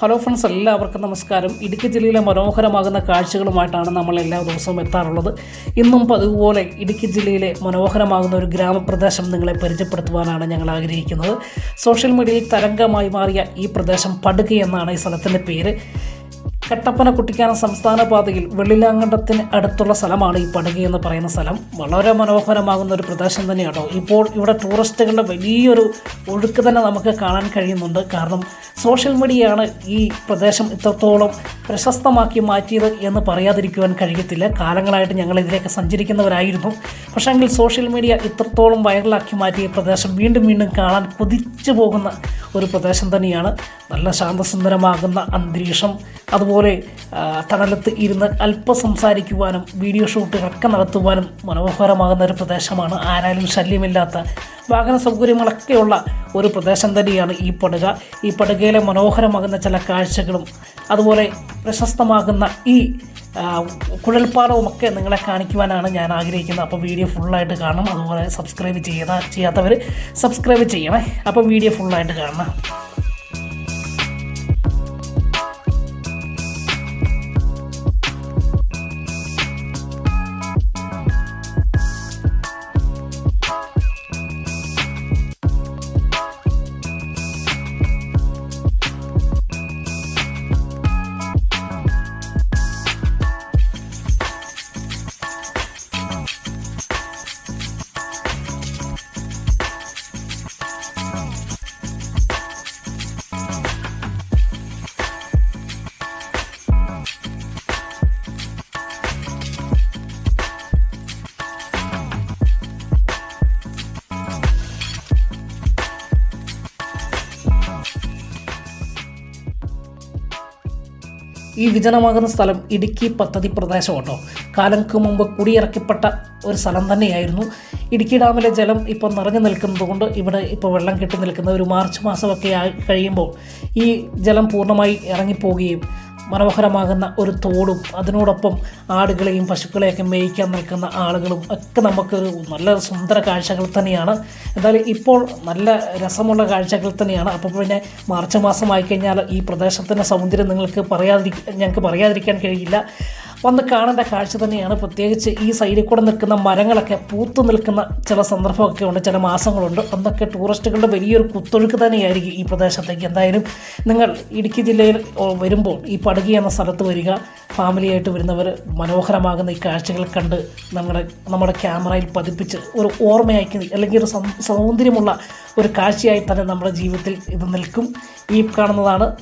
Hello friends എല്ലാവർക്കും നമസ്കാരം. ഇടുക്കി ജില്ലയിലെ മനോഹരമാകുന്ന കാഴ്ചകളുമായിട്ടാണ് നമ്മൾ എല്ലാ ദിവസവും എത്താറുള്ളത്. ഇന്നും പതിവുപോലെ ഇടുക്കി ജില്ലയിലെ മനോഹരമാകുന്ന ഒരു ഗ്രാമപ്രദേശം നിങ്ങളെ പരിചയപ്പെടുത്തുവാനാണ് ഞങ്ങൾ ആഗ്രഹിക്കുന്നത്. സോഷ്യൽ മീഡിയയിൽ തരംഗമായി മാറിയ ഈ പ്രദേശം പടുകി എന്നാണ് ഈ സ്ഥലത്തിന്റെ പേര്. കട്ടപ്പന കുട്ടിക്കാനം സംസ്ഥാന പാതയിൽ വെള്ളിലാങ്കണ്ടത്തിന് അടുത്തുള്ള സ്ഥലമാണ് ഈ പടുകി എന്ന് പറയുന്ന സ്ഥലം. വളരെ മനോഹരമാകുന്ന ഒരു പ്രദേശം തന്നെയാണോ ഇപ്പോൾ ഇവിടെ ടൂറിസ്റ്റുകളുടെ വലിയൊരു ഒഴുക്ക് തന്നെ നമുക്ക് കാണാൻ കഴിയുന്നുണ്ട്. കാരണം സോഷ്യൽ മീഡിയയാണ് ഈ പ്രദേശം ഇത്രത്തോളം പ്രശസ്തമാക്കി മാറ്റിയത് എന്ന് പറയാതിരിക്കുവാൻ കഴിയത്തില്ല. കാലങ്ങളായിട്ട് ഞങ്ങൾ ഇതിലേക്ക് സഞ്ചരിക്കുന്നവരായിരുന്നു. പക്ഷേങ്കിൽ സോഷ്യൽ മീഡിയ ഇത്രത്തോളം വൈറലാക്കി മാറ്റിയ പ്രദേശം വീണ്ടും വീണ്ടും കാണാൻ കൊതിച്ചു പോകുന്ന ഒരു പ്രദേശം തന്നെയാണ്. നല്ല ശാന്തസുന്ദരമാകുന്ന അന്തരീക്ഷം അതുപോലെ തണലത്ത് ഇരുന്ന് അല്പം സംസാരിക്കുവാനും വീഡിയോ ഷൂട്ടുകളൊക്കെ നടത്തുവാനും മനോഹരമാകുന്ന ഒരു പ്രദേശമാണ്. ആരാലും ശല്യമില്ലാത്ത വാഹന സൗകര്യങ്ങളൊക്കെയുള്ള ഒരു പ്രദേശം തന്നെയാണ് ഈ പടുക. ഈ പടുകയിലെ മനോഹരമാകുന്ന ചില കാഴ്ചകളും അതുപോലെ പ്രശസ്തമാകുന്ന ഈ ആ, കുഴൽപ്പാലവും ഒക്കെ നിങ്ങളെ കാണിക്കുവാനാണ് ഞാൻ ആഗ്രഹിക്കുന്നത്. അപ്പോൾ വീഡിയോ ഫുള്ളായിട്ട് കാണണം. അതുപോലെ സബ്സ്ക്രൈബ് ചെയ്യുന്ന ചെയ്യാത്തവർ സബ്സ്ക്രൈബ് ചെയ്യണേ. അപ്പോൾ വീഡിയോ ഫുള്ളായിട്ട് കാണണം. ഈ വിജനമാകുന്ന സ്ഥലം ഇടുക്കി പദ്ധതി പ്രദേശം കേട്ടോ കാലങ്ങൾക്ക് മുമ്പ് കുടിയിറക്കപ്പെട്ട ഒരു സ്ഥലം തന്നെയായിരുന്നു. ഇടുക്കി ഡാമിലെ ജലം ഇപ്പോൾ നിറഞ്ഞു നിൽക്കുന്നത് കൊണ്ട് ഇവിടെ ഇപ്പോൾ വെള്ളം കെട്ടി നിൽക്കുന്ന ഒരു മാർച്ച് മാസമൊക്കെ ആയി കഴിയുമ്പോൾ ഈ ജലം പൂർണമായി ഇറങ്ങിപ്പോവുകയും മനോഹരമാകുന്ന ഒരു തോടും അതിനോടൊപ്പം ആടുകളെയും പശുക്കളെയൊക്കെ മേയ്ക്കാൻ നിൽക്കുന്ന ആളുകളും ഒക്കെ നമുക്കൊരു നല്ല സുന്ദര കാഴ്ചകൾ തന്നെയാണ്. എന്തായാലും ഇപ്പോൾ നല്ല രസമുള്ള കാഴ്ചകൾ തന്നെയാണ്. അപ്പോൾ പിന്നെ മാർച്ച് മാസമായി കഴിഞ്ഞാൽ ഈ പ്രദേശത്തിന്റെ സൗന്ദര്യം നിങ്ങൾക്ക് പറയാതിരിക്കാൻ ഞങ്ങൾക്ക് പറയാതിരിക്കാൻ കഴിയില്ല. വന്ന് കാണേണ്ട കാഴ്ച തന്നെയാണ്. പ്രത്യേകിച്ച് ഈ സൈഡിൽ കൂടെ നിൽക്കുന്ന മരങ്ങളൊക്കെ പൂത്തു നിൽക്കുന്ന ചില സന്ദർഭമൊക്കെ ഉണ്ട് ചില മാസങ്ങളുണ്ട്. അന്നൊക്കെ ടൂറിസ്റ്റുകളുടെ വലിയൊരു കുത്തൊഴുക്ക് തന്നെയായിരിക്കും ഈ പ്രദേശത്തേക്ക്. എന്തായാലും നിങ്ങൾ ഇടുക്കി ജില്ലയിൽ വരുമ്പോൾ ഈ പടുകി എന്ന സ്ഥലത്ത് വരിക. ഫാമിലിയായിട്ട് വരുന്നവർ മനോഹരമാകുന്ന ഈ കാഴ്ചകൾ കണ്ട് നമ്മുടെ നമ്മുടെ ക്യാമറയിൽ പതിപ്പിച്ച് ഒരു ഓർമ്മയാക്കി അല്ലെങ്കിൽ ഒരു സൗന്ദര്യമുള്ള ഒരു കാഴ്ചയായി തന്നെ നമ്മുടെ ജീവിതത്തിൽ ഇത് നിൽക്കും. ഈ കാണുന്നതാണ്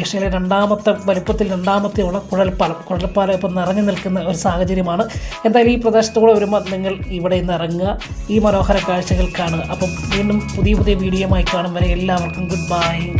ഏഷ്യയിലെ രണ്ടാമത്തെ വലുപ്പത്തിൽ രണ്ടാമത്തെ ഉള്ള കുഴൽപ്പാലം. കുഴൽപ്പാലം ഇപ്പം നിറഞ്ഞു നിൽക്കുന്ന ഒരു സാഹചര്യമാണ്. എന്തായാലും ഈ പ്രദേശത്തൂടെ വരുമ്പോൾ നിങ്ങൾ ഇവിടെ നിന്ന് ഇറങ്ങുക. ഈ മനോഹര കാഴ്ചകൾ കാണുക. അപ്പം വീണ്ടും പുതിയ പുതിയ വീഡിയോയുമായി കാണും വരെ എല്ലാവർക്കും ഗുഡ് ബൈ